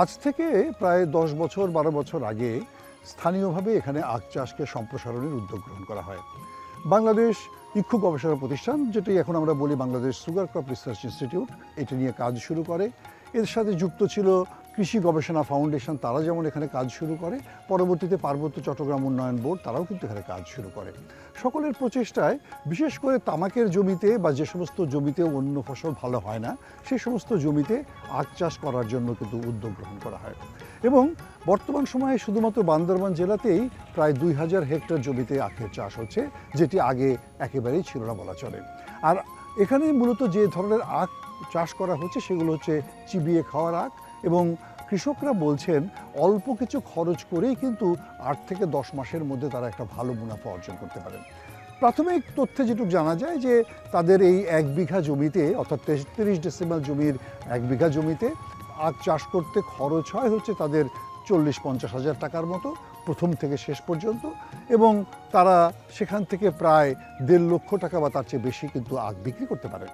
আজ থেকে প্রায় দশ বছর, বারো বছর আগে স্থানীয়ভাবে এখানে আখ চাষকে সম্প্রসারণের উদ্যোগ গ্রহণ করা হয়। বাংলাদেশ ইক্ষু গবেষণা প্রতিষ্ঠান, যেটি এখন আমরা বলি Bangladesh sugar crop research institute এটি নিয়ে কাজ শুরু করে। এর সাথে যুক্ত ছিল কৃষি গবেষণা ফাউন্ডেশন তারা যেমন এখানে কাজ শুরু করে, পরবর্তীতে পার্বত্য চট্টগ্রাম উন্নয়ন বোর্ড তারাও কিন্তু এখানে কাজ শুরু করে। সকলের প্রচেষ্টায়, বিশেষ করে তামাকের জমিতে বা যে সমস্ত জমিতে অন্য ফসল ভালো হয় না সেই সমস্ত জমিতে আখ চাষ করার জন্য কিন্তু উদ্যোগ গ্রহণ করা হয়। এবং বর্তমান সময়ে শুধুমাত্র বান্দরবান জেলাতেই প্রায় দুই হাজার হেক্টর জমিতে আখের চাষ হচ্ছে, যেটি আগে একেবারেই ছিল না বলা চলে। আর এখানে মূলত যে ধরনের আখ চাষ করা হচ্ছে সেগুলো হচ্ছে চিবিয়ে খাওয়ার আখ এবং কৃষকরা বলছেন অল্প কিছু খরচ করেই কিন্তু আট থেকে দশ মাসের মধ্যে তারা একটা ভালো মুনাফা অর্জন করতে পারেন। প্রাথমিক তথ্যে যেটুকু জানা যায় যে তাদের এই এক বিঘা জমিতে, অর্থাৎ তেত্রিশ ডেসিমাল জমির এক বিঘা জমিতে আখ চাষ করতে খরচ হয় হচ্ছে তাদের চল্লিশ পঞ্চাশ হাজার টাকার মতো প্রথম থেকে শেষ পর্যন্ত এবং তারা সেখান থেকে প্রায় দেড় লক্ষ টাকা বা তার চেয়ে বেশি কিন্তু আখ বিক্রি করতে পারেন।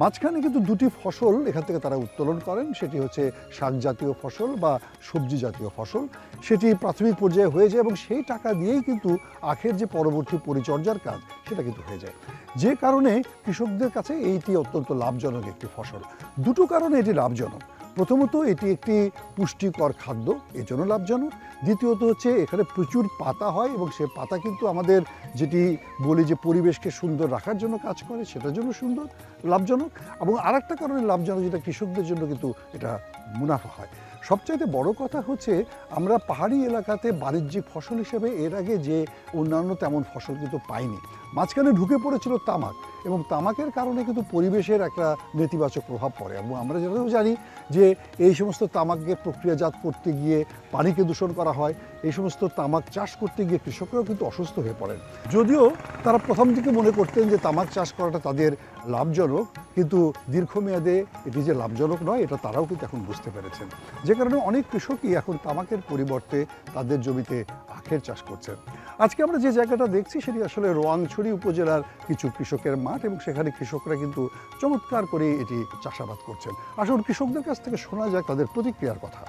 মাঝখানে কিন্তু দুটি ফসল এখান থেকে তারা উত্তোলন করেন। সেটি হচ্ছে শাক জাতীয় ফসল বা সবজি জাতীয় ফসল। সেটি প্রাথমিক পর্যায়ে হয়ে যায় এবং সেই টাকা দিয়েই কিন্তু আখের যে পরবর্তী পরিচর্যার কাজ, সেটা কিন্তু হয়ে যায়। যে কারণে কৃষকদের কাছে এইটি অত্যন্ত লাভজনক একটি ফসল। দুটো কারণে এটি লাভজনক। প্রথমত এটি একটি পুষ্টিকর খাদ্য এজন্য জন্য লাভজনক। দ্বিতীয়ত হচ্ছে এখানে প্রচুর পাতা হয় এবং সে পাতা কিন্তু আমাদের যেটি বলি যে পরিবেশকে সুন্দর রাখার জন্য কাজ করে, সেটার জন্য সুন্দর, লাভজনক। এবং আর একটা কারণে লাভজনক যেটা কৃষকদের জন্য কিন্তু এটা মুনাফা হয়। সবচাইতে বড় কথা হচ্ছে আমরা পাহাড়ি এলাকাতে বাণিজ্যিক ফসল হিসেবে এর আগে যে অন্যান্য তেমন ফসল কিন্তু পাইনি। মাঝখানে ঢুকে পড়েছিল তামাক এবং তামাকের কারণে কিন্তু পরিবেশের একটা নেতিবাচক প্রভাব পড়ে এবং আমরা যেটাও জানি যে এই সমস্ত তামাককে প্রক্রিয়াজাত করতে গিয়ে পানিকে দূষণ করা হয়। এই সমস্ত তামাক চাষ করতে গিয়ে কৃষকরাও কিন্তু অসুস্থ হয়ে পড়েন। যদিও তারা প্রথম দিকে মনে করতেন যে তামাক চাষ করাটা তাদের লাভজনক, কিন্তু দীর্ঘমেয়াদে এটি যে লাভজনক নয়, এটা তারাও কিন্তু এখন বুঝতে পেরেছেন। যে কারণে অনেক কৃষকই এখন তামাকের পরিবর্তে তাদের জমিতে আখের চাষ করছেন। আজকে আমরা যে জায়গাটা দেখছি সেটি আসলে রোয়াংছড়ি উপজেলার কিছু কৃষকের মাঠ এবং সেখানে কৃষকরা কিন্তু চমৎকার করে এটি চাষাবাদ করছেন। আসলে কৃষকদের কাছ থেকে শোনা যাক তাদের প্রতিক্রিয়ার কথা।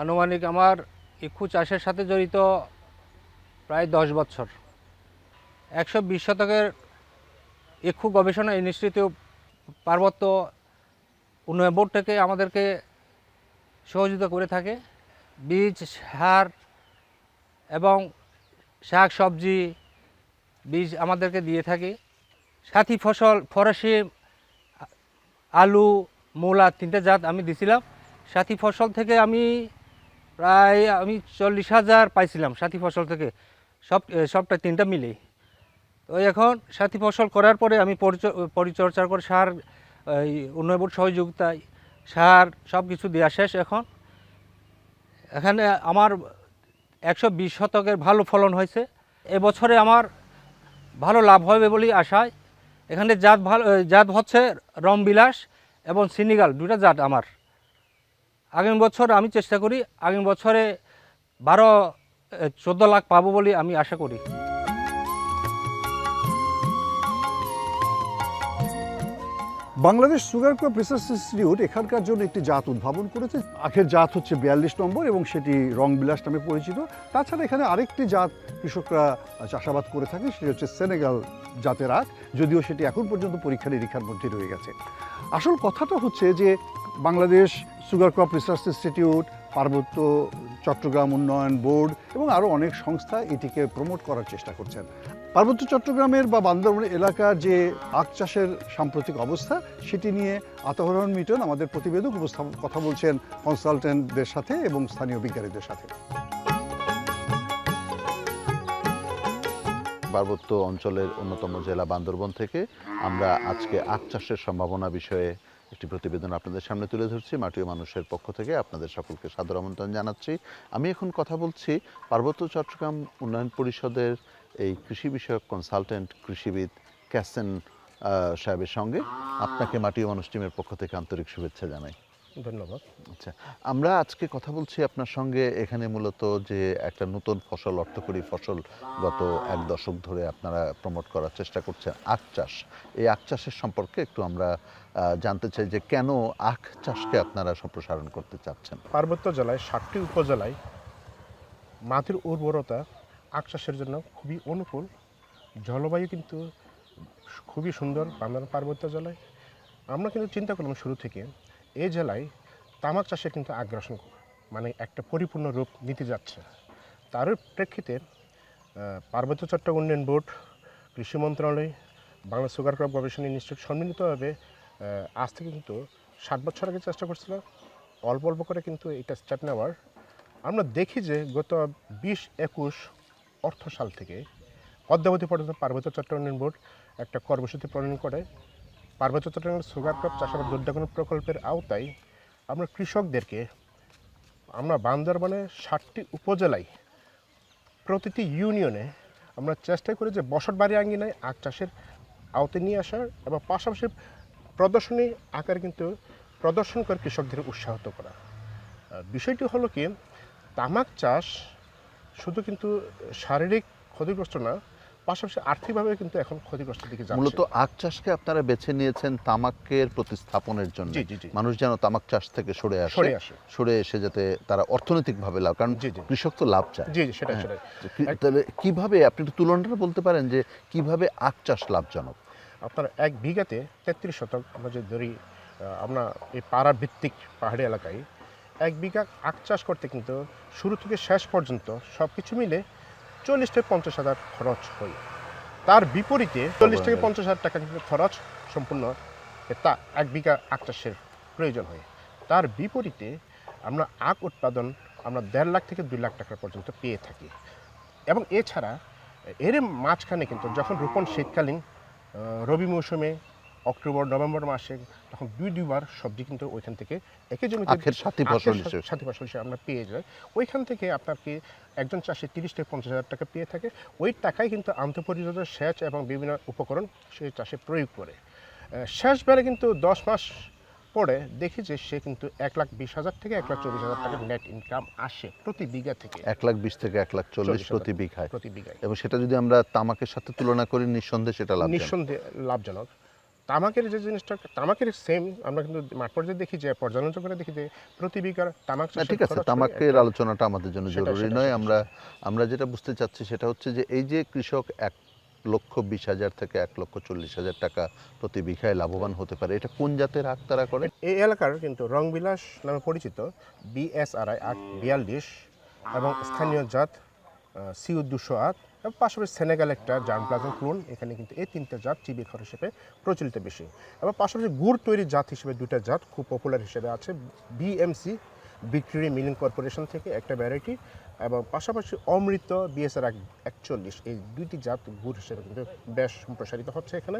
আনুমানিক আমার ইক্ষু চাষের সাথে জড়িত প্রায় দশ বছর। একশো বিশ শতকের ইক্ষু গবেষণা ইনস্টিটিউট পার্বত্য উন্নয়ন বোর্ড থেকে আমাদেরকে সহযোগিতা করে থাকে। বীজ, সার এবং শাক, সবজি বীজ আমাদেরকে দিয়ে থাকে। সাথী ফসল, ফরাসি আলু, মূলা তিনটে জাত আমি দিছিলাম। সাথী ফসল থেকে আমি প্রায় আমি চল্লিশ হাজার পাইছিলাম সাথী ফসল থেকে। সব সবটা তিনটা মিলে তো এখন সাথী ফসল করার পরে আমি পরিচ- পরিচর্যা করে সার উন্নয়ন বোর্ড সহযোগিতায় সার সব কিছু দেওয়া শেষ এখন। এখানে আমার একশো বিশ শতকের ভালো ফলন হয়েছে। এবছরে আমার ভালো লাভ হবে বলেই আশায়। এখানে জাত ভালো জাত হচ্ছে রমবিলাস এবং সিনিগাল দুটা জাত আমার। আগামী বছর আমি চেষ্টা করি আগামী বছরে বারো চোদ্দ লাখ পাবো বলে আমি আশা করি। Bangladesh sugar crop research institute এখানকার জন্য একটি জাত উদ্ভাবন করেছে। আখের জাত হচ্ছে বিয়াল্লিশ নম্বর এবং সেটি রং বিলাস নামে পরিচিত। তাছাড়া এখানে আরেকটি জাত কৃষকরা চাষাবাদ করে থাকে, সেটি হচ্ছে সেনেগাল জাতের আখ, যদিও সেটি এখন পর্যন্ত পরীক্ষা নিরীক্ষার মধ্যে রয়ে গেছে। আসল কথাটা হচ্ছে যে Bangladesh sugar crop research institute, Parbatya Chattogram উন্নয়ন বোর্ড এবং আরও অনেক সংস্থা এটিকে প্রমোট করার চেষ্টা করছেন। পার্বত্য চট্টগ্রামের বা বান্দরবান এলাকার যে আখ চাষের সাম্প্রতিক অবস্থা, সেটি নিয়ে আতাহরণ মিটন আমাদের প্রতিবেদক উপস্থাপন কথা বলছেন কনসালটেন্টদের সাথে এবং স্থানীয় বিজ্ঞানীদের সাথে। পার্বত্য অঞ্চলের অন্যতম জেলা বান্দরবন থেকে আমরা আজকে আখ চাষের সম্ভাবনা বিষয়ে একটি প্রতিবেদন আপনাদের সামনে তুলে ধরছি মাটিও মানুষের পক্ষ থেকে আপনাদের সকলকে সাদর আমন্ত্রণ জানাচ্ছি। আমি এখন কথা বলছি পার্বত্য চট্টগ্রাম উন্নয়ন পরিষদের এই কৃষি বিষয়ক কনসালটেন্ট কৃষিবিদ ক্যাসেন সাহেবের সঙ্গে। আপনাকে মাটিও মানুষ টিমের পক্ষ থেকে আন্তরিক শুভেচ্ছা জানাই। ধন্যবাদ। আচ্ছা আমরা আজকে কথা বলছি আপনার সঙ্গে এখানে মূলত যে একটা নতুন ফসল অর্থকরী ফসল গত এক দশক ধরে আপনারা প্রমোট করার চেষ্টা করছেন আখ চাষ। এই আখ চাষের সম্পর্কে একটু আমরা জানতে চাই যে কেন আখ চাষকে আপনারা সম্প্রসারণ করতে চাচ্ছেন? পার্বত্য জেলায় ষাটটি উপজেলায় মাটির উর্বরতা আখ চাষের জন্য খুবই অনুকূল। জলবায়ু কিন্তু খুবই সুন্দর বান্দর পার্বত্য জেলায়। আমরা কিন্তু চিন্তা করলাম শুরু থেকে এই জেলায় তামাক চাষে কিন্তু আগ্রাসন মানে একটা পরিপূর্ণ রূপ নিতে যাচ্ছে। তার প্রেক্ষিতে পার্বত্য চট্ট উন্নয়ন বোর্ড, কৃষি মন্ত্রণালয়, বাংলা সুগার ক্রপ গবেষণা ইনস্টিটিউট সম্মিলিতভাবে আজ থেকে কিন্তু ষাট বছর আগে চেষ্টা করছিল। অল্প অল্প করে কিন্তু এটা স্টেপ নেওয়ার। আমরা দেখি যে গত বিশ একুশ অর্থ সাল থেকে অদ্যাবধি পর্যন্ত পার্বত্য চট্ট উন্নয়ন বোর্ড একটা কর্মসূচি প্রণয়ন করে। পার্বত্য চট্টগ্রামের সুগার ক্রপ চাষাবাদ দুর্দাগন প্রকল্পের আওতায় আমরা কৃষকদেরকে, আমরা বান্দরবানে ষাটটি উপজেলায় প্রতিটি ইউনিয়নে আমরা চেষ্টা করি যে বসত বাড়ি আঙ্গিনায় আখ চাষের আওতায় নিয়ে আসার এবং পাশাপাশি প্রদর্শনী আকারে কিন্তু প্রদর্শন করে কৃষকদের উৎসাহিত করা। বিষয়টি হলো কি, তামাক চাষ শুধু কিন্তু শারীরিক ক্ষতিগ্রস্ত না পাশাপাশি আর্থিকভাবে কিন্তু এখন ক্ষতিগ্রস্ত দিকে যাচ্ছে মূলত আখ চাষকে আপনারা বেছে নিয়েছেন তামাকের প্রতিস্থাপনের জন্য। মানুষ যেন তামাক চাষ থেকে সরে আসে সরে আসে। সরে এসে যাতে তারা অর্থনৈতিকভাবে লাভ কারণ। কৃষক তো লাভ চায় জি জি সেটাই হ্যাঁ। তাহলে কীভাবে আপনি একটু তুলনাটা বলতে পারেন যে কীভাবে আখ চাষ লাভজনক আপনার এক বিঘাতে তেত্রিশ শতক আমরা যদি ধরি আমরা এই পাড়া ভিত্তিক পাহাড়ি এলাকায় এক বিঘা আখ চাষ করতে কিন্তু শুরু থেকে শেষ পর্যন্ত সব কিছু মিলে চল্লিশ থেকে পঞ্চাশ হাজার খরচ হয়। তার বিপরীতে চল্লিশ থেকে পঞ্চাশ হাজার টাকা কিন্তু খরচ সম্পূর্ণ তা এক বিঘা আখ চাষের প্রয়োজন হয়। তার বিপরীতে আমরা আখ উৎপাদন আমরা দেড় লাখ থেকে দুই লাখ টাকা পর্যন্ত পেয়ে থাকি। এবং এছাড়া এর মাঝখানে কিন্তু যখন রোপণ শীতকালীন রবি মৌসুমে অক্টোবর নভেম্বর মাসে তখন দুই দুইবার সবজি কিন্তু ওইখান থেকে একই জমিতে আখের সাথী ফসল সা- হিসেবে। সাথী ফসল হিসেবে আমরা পেয়ে যাই। ওইখান থেকে আপনার কি একজন চাষি তিরিশ থেকে পঞ্চাশ হাজার টাকা পেয়ে থাকে। ওই টাকায় কিন্তু আন্তঃপরিযোজনা সেচ এবং বিভিন্ন উপকরণ সেই চাষে প্রয়োগ করে। আহ, শেষ বেলা কিন্তু দশ মাস পরে দেখি যে সে কিন্তু এক লাখ বিশ হাজার থেকে এক লাখ চল্লিশ হাজার টাকা নেট ইনকাম আসে প্রতি বিঘা থেকে। এক লাখ বিশ থেকে এক লাখ চল্লিশ চল্লিশ প্রতি বিঘায়। প্রতি বিঘায়। এবং সেটা যদি আমরা তামাকের সাথে তুলনা করি নিঃসন্দেহে সেটা লাভ নিঃসন্দেহে লাভজনক। তামাকের যে জিনিসটা তামাকের সেম আমরা কিন্তু মাঠ পর্যায়ে দেখি যে পর্যালোচনা করে দেখি যে প্রতি বিঘার তামাক ঠিক আছে তামাকের আলোচনাটা আমাদের জন্য জরুরি নয়। আমরা আমরা যেটা বুঝতে চাচ্ছি সেটা হচ্ছে যে এই যে কৃষক এক লক্ষ বিশ হাজার থেকে এক লক্ষ চল্লিশ হাজার টাকা প্রতি বিঘায় লাভবান হতে পারে এটা কোন জাতের আখ তারা করে? এই এলাকার কিন্তু রংবিলাস নামে পরিচিত বিএসআরআই আট বিয়াল্লিশ এবং স্থানীয় জাত সিউ দুশো আট পাশাপাশি সেনেগাল একটা জার্ম প্লাজার ক্লোন, এখানে কিন্তু এই তিনটা জাত টিবি খর হিসেবে প্রচলিত বেশি। এবং পাশাপাশি গুড় তৈরির জাত হিসেবে দুটা জাত খুব পপুলার হিসেবে আছে বিএমসি বিক্রি মিলিং কর্পোরেশন থেকে একটা ভ্যারাইটি এবং পাশাপাশি অমৃত বিএসআর একচল্লিশ, এই দুইটি জাত গুড় হিসেবে কিন্তু বেশ সম্প্রসারিত হচ্ছে এখানে।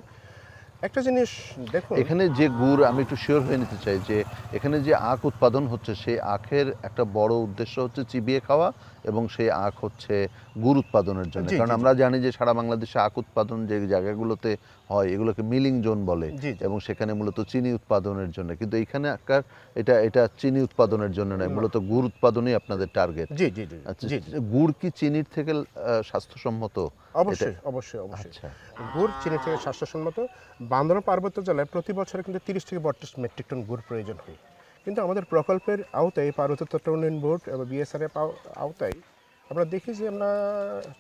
একটা জিনিস দেখুন। এখানে যে গুড় আমি একটু শিওর হয়ে নিতে চাই যে এখানে যে আখ উৎপাদন হচ্ছে সেই আখের একটা বড় উদ্দেশ্য হচ্ছে চিবিয়ে খাওয়া এবং সেই আখ হচ্ছে গুড় উৎপাদনের জন্য। কারণ আমরা জানি যে সারা বাংলাদেশে আখ উৎপাদন যে জায়গাগুলোতে হয় এগুলোকে মিলিং জোন বলে। এবং সেখানে মূলত চিনি উৎপাদনের জন্য। কিন্তু এখানে আকার এটা এটা চিনি উৎপাদনের জন্য নয় মূলত গুড় উৎপাদনই আপনাদের টার্গেট জি জি জি আচ্ছা জি জি। গুড় কি চিনির থেকে স্বাস্থ্যসম্মত? অবশ্যই অবশ্যই অবশ্যই। আচ্ছা। গুড় চিনি থেকে স্বাস্থ্যসম্মত বান্দরবান পার্বত্য জেলায় প্রতি বছরে কিন্তু তিরিশ থেকে বত্রিশ মেট্রিক টন গুড় প্রয়োজন হয়। কিন্তু আমাদের প্রকল্পের আওতায় পার্বত্য তত্ত্ব উন্নয়ন বোর্ড এবং বিএসআর আওতায় আমরা দেখি যে আমরা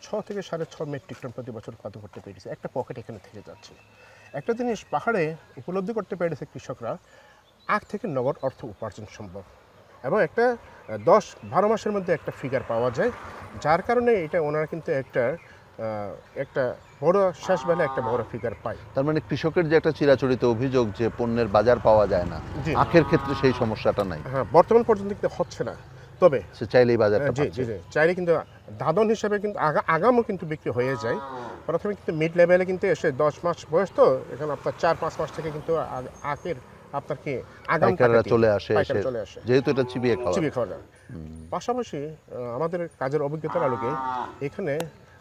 ছ থেকে সাড়ে ছ মেট্রিক টন প্রতি বছর উৎপাদন করতে পেরেছি। একটা পকেট এখানে থেকে যাচ্ছে। একটা জিনিস পাহাড়ে উপলব্ধি করতে পেরেছে কৃষকরা, আখ থেকে নগদ অর্থ উপার্জন সম্ভব। এবং একটা দশ বারো মাসের মধ্যে একটা ফিগার পাওয়া যায়। যার কারণে এটা ওনারা কিন্তু একটা একটা বড় শেষ বেলা একটা বড় ফিগার পাই। তার মানে কৃষকের যে একটা চিরাচরিত অভিযোগ যে পণ্যের বাজার পাওয়া যায় না আখের ক্ষেত্রে সেই সমস্যাটা নাই। হ্যাঁ বর্তমান পর্যন্ত কিন্তু হচ্ছে না। তবে সে চাইলেই বাজারটা জি জি জি। চাইলে কিন্তু দাদন হিসাবে কিন্তু আগামও কিন্তু বিক্রি হয়ে যায়। প্রথমে কিন্তু মিড লেভেলে কিন্তু এসে দশ মাস বয়স তো এখানে আপনার চার পাঁচ মাস থেকে কিন্তু আখের আপনার কি আগাম চলে আসে চলে আসে। যেহেতু এটা চিবিয়ে খাওয়া। চিবিয়ে খাওয়া যায়। পাশাপাশি আমাদের কাজের অভিজ্ঞতার আলোকে এখানে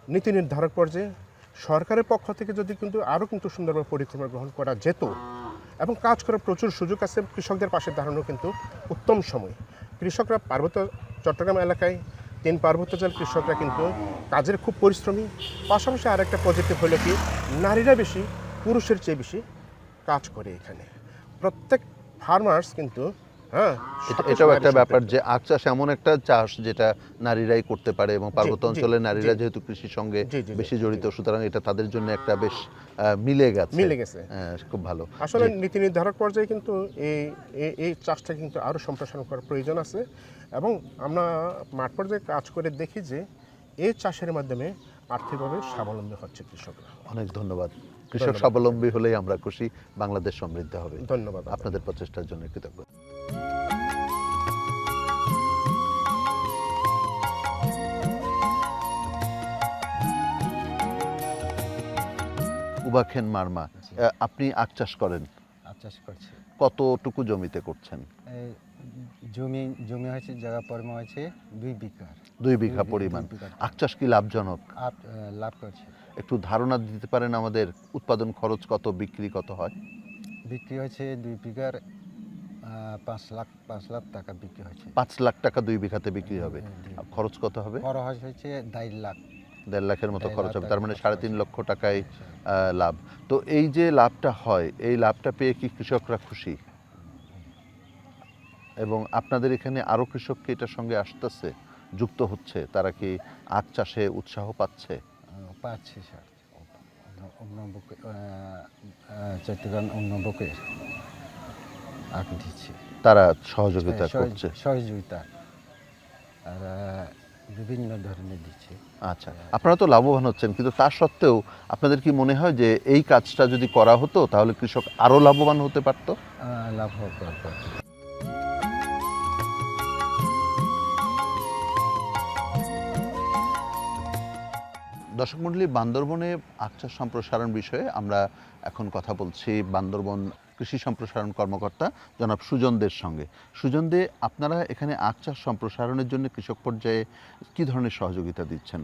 নীতি নির্ধারক পর্যায়ে সরকারের পক্ষ থেকে যদি কিন্তু আরও কিন্তু সুন্দরভাবে পরিক্রমা গ্রহণ করা যেত এবং কাজ করার প্রচুর সুযোগ আছে, কৃষকদের পাশে দাঁড়ানো কিন্তু উত্তম সময়। কৃষকরা পার্বত্য চট্টগ্রাম এলাকায়, তিন পার্বত্য জেলার কৃষকরা কিন্তু কাজের খুব পরিশ্রমী। পাশাপাশি আরেকটা পজিটিভ হলো কি, নারীরা বেশি, পুরুষের চেয়ে বেশি কাজ করে এখানে। প্রত্যেক ফার্মার্স কিন্তু হ্যাঁ। এটা- এটাও একটা ব্যাপার যে আখ চাষ এমন একটা চাষ যেটা নারীরাই করতে পারে এবং পার্বত্য অঞ্চলের নারীরা যেহেতু কৃষির সঙ্গে বেশি জড়িত সুতরাং এটা তাদের জন্য একটা বেশ মিলে গেছে। মিলে গেছে। হ্যাঁ, খুব ভালো। আসলে নীতি নির্ধারক পর্যায়ে কিন্তু এই এই- এই চাষটা কিন্তু আরও সম্প্রসারণ করার প্রয়োজন আছে এবং আমরা মাঠ পর্যায়ে কাজ করে দেখি যে এই চাষের মাধ্যমে আর্থিকভাবে স্বাবলম্বী হচ্ছে কৃষকরা। অনেক ধন্যবাদ। কৃষক স্বাবলম্বী হলেই আমরা খুশি বাংলাদেশ সমৃদ্ধ হবে। ধন্যবাদ। আপনাদের প্রচেষ্টার জন্য কৃতজ্ঞ। উবাখেন মারমা আপনি আখ চাষ করেন? আখ চাষ করছি। কতটুকু জমিতে করছেন? জমি জমি হয়েছে জায়গা পরিমাণ হয়েছে দুই বিঘার। দুই বিঘা পরিমাণ। বিঘা। আখ চাষ কি লাভজনক? লাভ করছে। একটু ধারণা দিতে পারেন আমাদের উৎপাদন খরচ কত বিক্রি কত হয়? বিক্রি হয়েছে দুই বিঘার পাঁচ লাখ পাঁচ লাখ টাকা বিক্রি হয়েছে। পাঁচ লাখ টাকা দুই বিঘাতে বিক্রি হবে। হ্যাঁ, খরচ কত হবে? খরচ হয়েছে দেড় লাখ। দেড় লাখের মতো খরচ হবে। তার মানে সাড়ে তিন লক্ষ টাকায় লাভ। তো এই যে লাভটা হয় এই লাভটা পেয়ে কি কৃষকরা খুশি? এবং আপনাদের এখানে আরও কৃষককে এটার সঙ্গে আসতেছে যুক্ত হচ্ছে? তারা কি আখ চাষে উৎসাহ পাচ্ছে? পাচ্ছি স্যার। চট্টগ্রাম অন্য বুকে আখ দিচ্ছি তারা সহযোগিতা হ্যাঁ, করছে। সহযোগিতা। আর বিভিন্ন ধরনের দিচ্ছে। আচ্ছা আপনারা তো লাভবান হচ্ছেন কিন্তু তা সত্ত্বেও আপনাদের কি মনে হয় যে এই কাজটা যদি করা হতো তাহলে কৃষক আরও লাভবান হতে পারতো? লাভ করতে দর্শক মণ্ডলী বান্দরবনে আখচাষ সম্প্রসারণ বিষয়ে আমরা এখন কথা বলছি বান্দরবন কৃষি সম্প্রসারণ কর্মকর্তা জনাব সুজনদের সঙ্গে। সুজন দে, আপনারা এখানে আখ চাষ সম্প্রসারণের জন্য কৃষক পর্যায়ে কি ধরনের সহযোগিতা দিচ্ছেন?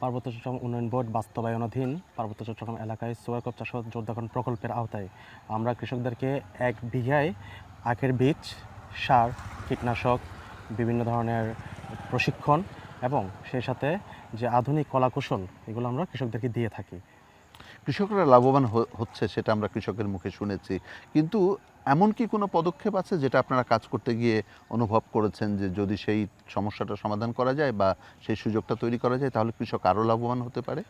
পার্বত্য চট্টগ্রাম উন্নয়ন বোর্ড বাস্তবায়নাধীন পার্বত্য চট্টগ্রাম এলাকায় সুয়ারকপ চাষ জোরদাখন প্রকল্পের আওতায় আমরা কৃষকদেরকে এক বিঘায় আখের বীজ, সার, কীটনাশক, বিভিন্ন ধরনের প্রশিক্ষণ এবং সেই সাথে যে আধুনিক কলাকৌশল এগুলো আমরা কৃষকদেরকে দিয়ে থাকি। কৃষকরা লাভবান হচ্ছে সেটা আমরা কৃষকের মুখে শুনেছি। কিন্তু এমন কি কোনো পদক্ষেপ আছে যেটা আপনারা কাজ করতে গিয়ে অনুভব করেছেন যে যদি সেই সমস্যাটা সমাধান করা যায় বা সেই সুযোগটা তৈরি করা যায় তাহলে কৃষক আরও লাভবান হতে পারে?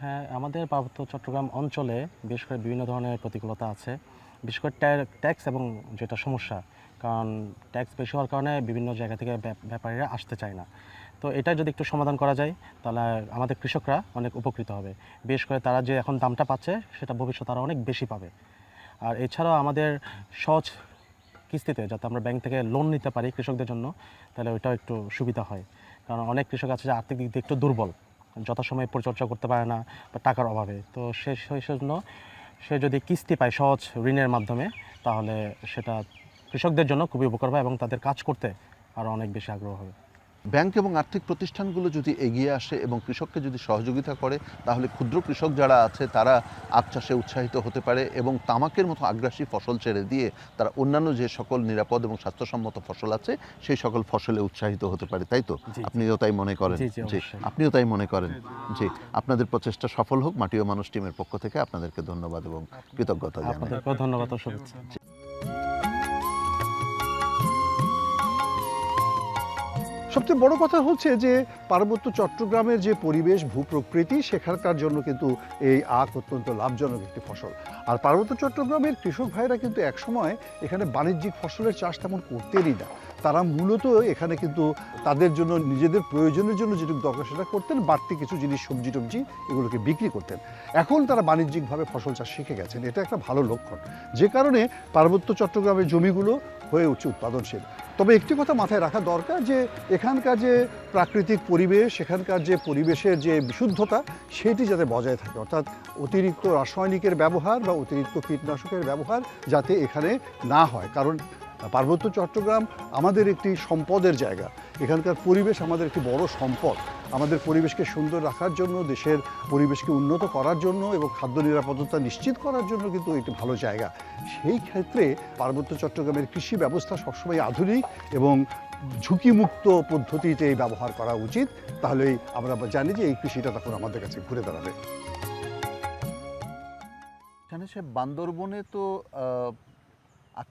হ্যাঁ আমাদের পার্বত্য চট্টগ্রাম অঞ্চলে বিশেষ করে বিভিন্ন ধরনের প্রতিকূলতা আছে। বিশেষ করে ট্যা- ট্যাক্স এবং যেটা সমস্যা কারণ ট্যাক্স বেশি হওয়ার কারণে বিভিন্ন জায়গা থেকে ব্যাপারীরা আসতে চায় না। তো এটা যদি একটু সমাধান করা যায়, তাহলে আমাদের কৃষকরা অনেক উপকৃত হবে। বিশেষ করে তারা যে এখন দামটা পাচ্ছে, সেটা ভবিষ্যতে আরও অনেক বেশি পাবে। আর এছাড়াও আমাদের সহজ কিস্তিতে যাতে আমরা ব্যাংক থেকে লোন নিতে পারি কৃষকদের জন্য, তাহলে ওইটাও একটু সুবিধা হয়। কারণ অনেক কৃষক আছে যে আর্থিক দিক দিয়ে একটু দুর্বল, যথাসময়ে পরিচর্যা করতে পারে না বা টাকার অভাবে। তো সে জন্য সে যদি কিস্তি পায় সহজ ঋণের মাধ্যমে, তাহলে সেটা কৃষকদের জন্য খুবই উপকার হবে এবং তাদের কাজ করতে আরও অনেক বেশি আগ্রহ হবে। ব্যাংক এবং আর্থিক প্রতিষ্ঠানগুলো যদি এগিয়ে আসে এবং কৃষককে যদি সহযোগিতা করে তাহলে ক্ষুদ্র কৃষক যারা আছে তারা আখ চাষে উৎসাহিত হতে পারে এবং তামাকের মতো আগ্রাসী ফসল ছেড়ে দিয়ে তারা অন্যান্য যে সকল নিরাপদ এবং স্বাস্থ্যসম্মত ফসল আছে সেই সকল ফসলে উৎসাহিত হতে পারে তাই তো। আপনিও তাই মনে করেন? জি। আপনিও তাই মনে করেন? জি আপনাদের প্রচেষ্টা সফল হোক মাটি ও মানুষ টিমের পক্ষ থেকে আপনাদেরকে ধন্যবাদ এবং কৃতজ্ঞতা জানাই। ধন্যবাদ সবচেয়ে বড় কথা হচ্ছে যে পার্বত্য চট্টগ্রামের যে পরিবেশ, ভূপ্রকৃতি, সেখানকার জন্য কিন্তু এই আখ অত্যন্ত লাভজনক একটি ফসল। আর পার্বত্য চট্টগ্রামের কৃষক ভাইরা কিন্তু একসময় এখানে বাণিজ্যিক ফসলের চাষ তেমন করতেনই না। তারা মূলত এখানে কিন্তু তাদের জন্য, নিজেদের প্রয়োজনের জন্য যেটুকু দরকার সেটা করতেন, বাড়তি কিছু জিনিস, সবজি টবজি এগুলোকে বিক্রি করতেন। এখন তারা বাণিজ্যিকভাবে ফসল চাষ শিখে গেছেন। এটা একটা ভালো লক্ষণ। যে কারণে পার্বত্য চট্টগ্রামের জমিগুলো হয়ে উঠছে উৎপাদনশীল। তবে একটি কথা মাথায় রাখা দরকার যে, এখানকার যে প্রাকৃতিক পরিবেশ সেখানকার যে পরিবেশের যে বিশুদ্ধতা, সেটি যাতে বজায় থাকে। অর্থাৎ অতিরিক্ত রাসায়নিকের ব্যবহার বা অতিরিক্ত কীটনাশকের ব্যবহার যাতে এখানে না হয়। কারণ পার্বত্য চট্টগ্রাম আমাদের একটি সম্পদের জায়গা। এখানকার পরিবেশ আমাদের একটি বড় সম্পদ। আমাদের পরিবেশকে সুন্দর রাখার জন্য, দেশের পরিবেশকে উন্নত করার জন্য এবং খাদ্য নিরাপত্তা নিশ্চিত করার জন্য কিন্তু একটি ভালো জায়গা। সেই ক্ষেত্রে পার্বত্য চট্টগ্রামের কৃষি ব্যবস্থা সবসময় আধুনিক এবং ঝুঁকিমুক্ত পদ্ধতিতে ব্যবহার করা উচিত। তাহলেই আমরা জানি যে এই কৃষিটা তখন আমাদের কাছে ঘুরে দাঁড়াবে। এখানে সে বান্দরবনে তো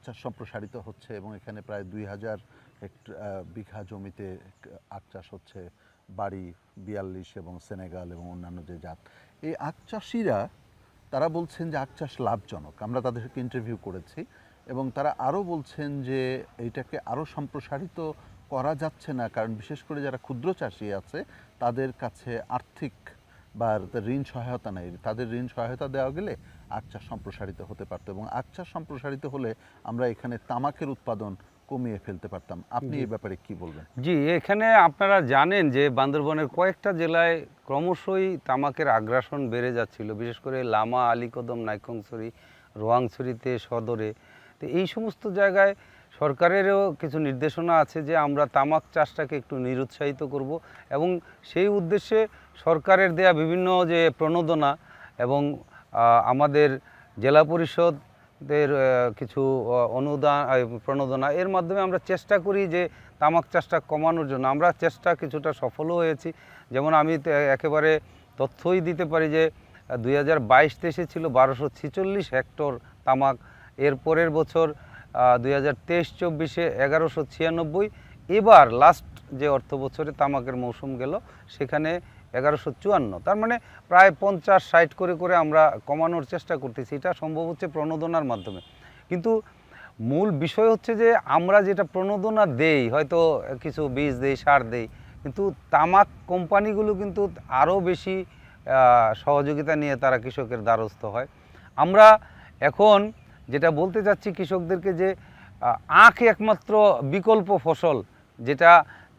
চাষ সম্প্রসারিত হচ্ছে এবং এখানে প্রায় দুই হাজার বিঘা জমিতে আখ চাষ হচ্ছে বাড়ি বিয়াল্লিশ এবং সেনেগাল এবং অন্যান্য যে জাত। এই আখ চাষিরা, তারা বলছেন যে আখ চাষ লাভজনক। আমরা তাদেরকে ইন্টারভিউ করেছি এবং তারা আরও বলছেন যে এইটাকে আরও সম্প্রসারিত করা যাচ্ছে না, কারণ বিশেষ করে যারা ক্ষুদ্র চাষি আছে, তাদের কাছে আর্থিক বা ঋণ সহায়তা নেই। তাদের ঋণ সহায়তা দেওয়া গেলে আখ চাষ সম্প্রসারিত হতে পারতো এবং আখ চাষ সম্প্রসারিত হলে আমরা এখানে তামাকের উৎপাদন কমিয়ে ফেলতে পারতাম। আপনি এই ব্যাপারে কি বলবেন? জি এখানে আপনারা জানেন যে বান্দরবনের কয়েকটা জেলায় ক্রমশই তামাকের আগ্রাসন বেড়ে যাচ্ছিল। বিশেষ করে লামা আলীকদম নাইকংছড়ি রোয়াংছড়িতে সদরে। তো এই সমস্ত জায়গায় সরকারেরও কিছু নির্দেশনা আছে যে আমরা তামাক চাষটাকে একটু নিরুৎসাহিত করব এবং সেই উদ্দেশ্যে সরকারের দেয়া বিভিন্ন যে প্রণোদনা এবং আমাদের জেলা পরিষদের কিছু অনুদান প্রণোদনা, এর মাধ্যমে আমরা চেষ্টা করি যে তামাক চাষটা কমানোর জন্য। আমরা চেষ্টা কিছুটা সফলও হয়েছি। যেমন আমি একেবারে তথ্যই দিতে পারি যে, দুই হাজার বাইশ তেইশে ছিল বারোশো ছিচল্লিশ হেক্টর তামাক। এর পরের বছর দুই হাজার তেইশ চব্বিশে এগারোশো ছিয়ানব্বই। এবার লাস্ট যে অর্থ বছরে তামাকের মৌসুম গেল, সেখানে এগারোশো চুয়ান্ন। তার মানে প্রায় পঞ্চাশ, ষাট করে করে আমরা কমানোর চেষ্টা করতেছি। এটা সম্ভব হচ্ছে প্রণোদনার মাধ্যমে। কিন্তু মূল বিষয় হচ্ছে যে আমরা যেটা প্রণোদনা দেই, হয়তো কিছু বীজ দেই, সার দেই, কিন্তু তামাক কোম্পানিগুলো কিন্তু আরও বেশি সহযোগিতা নিয়ে তারা কৃষকের দ্বারস্থ হয়। আমরা এখন যেটা বলতে চাচ্ছি কৃষকদেরকে যে আখ একমাত্র বিকল্প ফসল, যেটা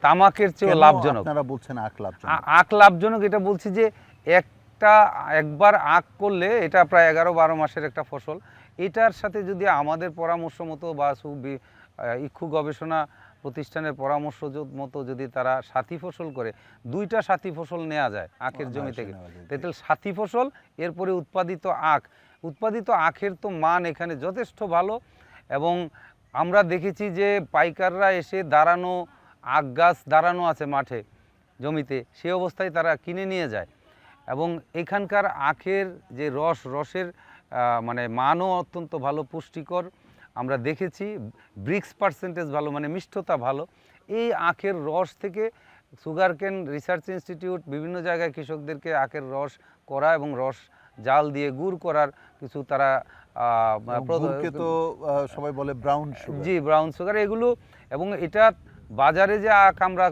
তামাকের চেয়ে লাভজনক। আপনারা বলছেন আখ লাভজনক আখ লাভজনক এটা বলছি যে একটা একবার আখ করলে এটা প্রায় এগারো বারো মাসের একটা ফসল। এটার সাথে যদি আমাদের পরামর্শ মতো বা সুবি- ইক্ষু গবেষণা প্রতিষ্ঠানের পরামর্শ মতো যদি তারা সাথী ফসল করে দুইটা সাথী ফসল নেওয়া যায় আখের জমি থেকে। নেওয়া যায়, জি। তাহলে সাথী ফসল এরপরে উৎপাদিত আখ। উৎপাদিত আখের তো মান এখানে যথেষ্ট ভালো এবং আমরা দেখেছি যে পাইকাররা এসে দাঁড়ানো আখ গাছ দাঁড়ানো আছে মাঠে জমিতে সেই অবস্থায় তারা কিনে নিয়ে যায়। এবং এখানকার আখের যে রস রসের মানে মানও অত্যন্ত ভালো পুষ্টিকর। আমরা দেখেছি ব্রিক্স পার্সেন্টেজ ভালো মানে মিষ্টতা ভালো। এই আখের রস থেকে সুগার কেন রিসার্চ ইনস্টিটিউট বিভিন্ন জায়গায় কৃষকদেরকে আখের রস করা এবং রস জাল দিয়ে গুড় করার কিছু তারা তো সবাই বলে ব্রাউন সুগার জি ব্রাউন সুগার এগুলো এবং এটা বাজারে যে আখ আমরা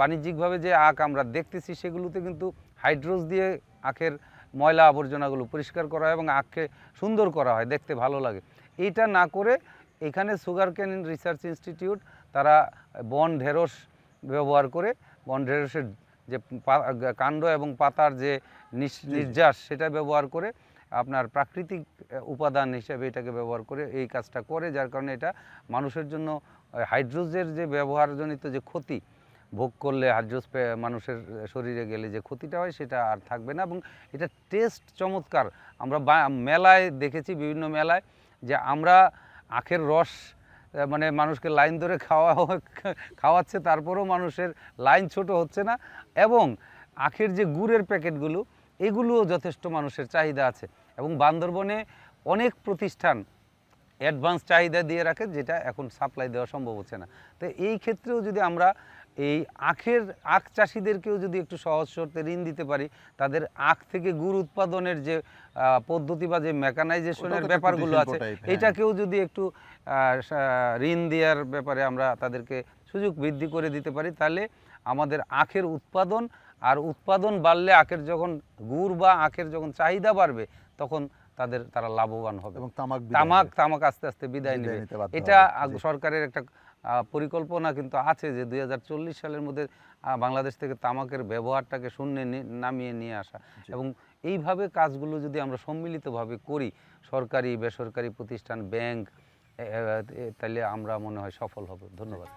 বাণিজ্যিকভাবে যে আখ আমরা দেখতেছি সেগুলোতে কিন্তু হাইড্রোজ দিয়ে আখের ময়লা আবর্জনাগুলো পরিষ্কার করা হয় এবং আখকে সুন্দর করা হয় দেখতে ভালো লাগে। এইটা না করে এখানে সুগার ক্যান রিসার্চ ইনস্টিটিউট তারা বন ঢেঁড়স ব্যবহার করে বন ঢেঁড়সের যে কাণ্ড এবং পাতার যে নির্যাস সেটা ব্যবহার করে আপনার প্রাকৃতিক উপাদান হিসেবে এটাকে ব্যবহার করে এই কাজটা করে যার কারণে এটা মানুষের জন্য হাইড্রোজের যে ব্যবহারজনিত যে ক্ষতি ভোগ করলে হাইড্রোজ মানুষের শরীরে গেলে যে ক্ষতিটা হয়, সেটা আর থাকবে না। এবং এটা টেস্ট চমৎকার। আমরা মেলায় দেখেছি, বিভিন্ন মেলায়, যে আমরা আখের রস মানে মানুষকে লাইন ধরে খাওয়া খাওয়াচ্ছে, তারপরেও মানুষের লাইন ছোট হচ্ছে না। এবং আখের যে গুড়ের প্যাকেটগুলো, এগুলোও যথেষ্ট মানুষের চাহিদা আছে। এবং বান্দরবনে অনেক প্রতিষ্ঠান অ্যাডভান্স চাহিদা দিয়ে রাখে যেটা এখন সাপ্লাই দেওয়া সম্ভব হচ্ছে না তো এই ক্ষেত্রেও যদি আমরা এই আখের আখ চাষিদেরকেও যদি একটু সহজ শর্তে ঋণ দিতে পারি তাদের আখ থেকে গুড় উৎপাদনের যে পদ্ধতি বা যে মেকানাইজেশনের ব্যাপারগুলো আছে হ্যাঁ। এটাকেও যদি একটু ঋণ দেওয়ার ব্যাপারে আমরা তাদেরকে সুযোগ বৃদ্ধি করে দিতে পারি তাহলে আমাদের আখের উৎপাদন আর উৎপাদন বাড়লে আখের যখন গুড় বা আখের যখন চাহিদা বাড়বে তখন তাদের তারা লাভবান হবে। এবং তামাক তামাক তামাক আস্তে আস্তে বিদায় নেবে। এটা সরকারের একটা পরিকল্পনা কিন্তু আছে যে দু হাজার চল্লিশ সালের মধ্যে বাংলাদেশ থেকে তামাকের ব্যবহারটাকে শূন্যে নামিয়ে নিয়ে আসা। এবং এইভাবে কাজগুলো যদি আমরা সম্মিলিতভাবে করি সরকারি বেসরকারি প্রতিষ্ঠান ব্যাংক তাহলে আমরা মনে হয় সফল হব। ধন্যবাদ।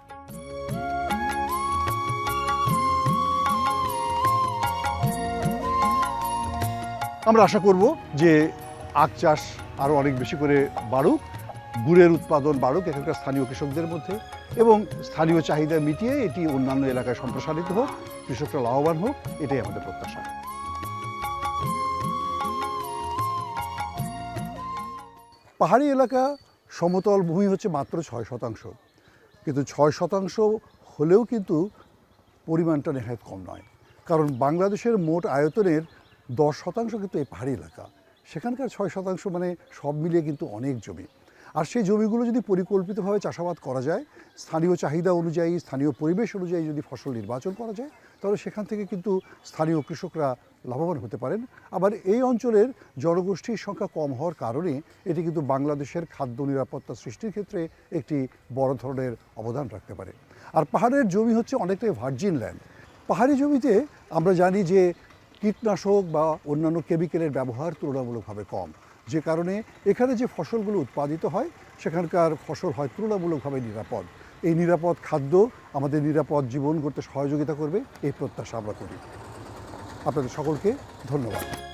আমরা আশা করব যে আখ চাষ আরও অনেক বেশি করে বাড়ুক, গুড়ের উৎপাদন বাড়ুক এখানকার স্থানীয় কৃষকদের মধ্যে এবং স্থানীয় চাহিদা মিটিয়ে এটি অন্যান্য এলাকায় সম্প্রসারিত হোক, কৃষকরা লাভবান হোক, এটাই আমাদের প্রত্যাশা। পাহাড়ি এলাকা সমতল ভূমি হচ্ছে মাত্র ছয় শতাংশ। কিন্তু ছয় শতাংশ হলেও কিন্তু পরিমাণটা নেহায়ত কম নয়। কারণ বাংলাদেশের মোট আয়তনের দশ শতাংশ কিন্তু এই পাহাড়ি এলাকা। সেখানকার ছয় শতাংশ মানে সব মিলিয়ে কিন্তু অনেক জমি। আর সেই জমিগুলো যদি পরিকল্পিতভাবে চাষাবাদ করা যায়, স্থানীয় চাহিদা অনুযায়ী, স্থানীয় পরিবেশ অনুযায়ী যদি ফসল নির্বাচন করা যায়, তাহলে সেখান থেকে কিন্তু স্থানীয় কৃষকরা লাভবান হতে পারেন। আবার এই অঞ্চলের জনগোষ্ঠীর সংখ্যা কম হওয়ার কারণে এটি কিন্তু বাংলাদেশের খাদ্য নিরাপত্তা সৃষ্টির ক্ষেত্রে একটি বড় ধরনের অবদান রাখতে পারে। আর পাহাড়ের জমি হচ্ছে অনেকটাই ভার্জিন ল্যান্ড পাহাড়ি জমিতে আমরা জানি যে কীটনাশক বা অন্যান্য কেমিক্যালের ব্যবহার তুলনামূলকভাবে কম। যে কারণে এখানে যে ফসলগুলো উৎপাদিত হয়, সেখানকার ফসল হয় তুলনামূলকভাবে নিরাপদ। এই নিরাপদ খাদ্য আমাদের নিরাপদ জীবন করতে সহযোগিতা করবে, এই প্রত্যাশা আমরা করি। আপনাদের সকলকে ধন্যবাদ।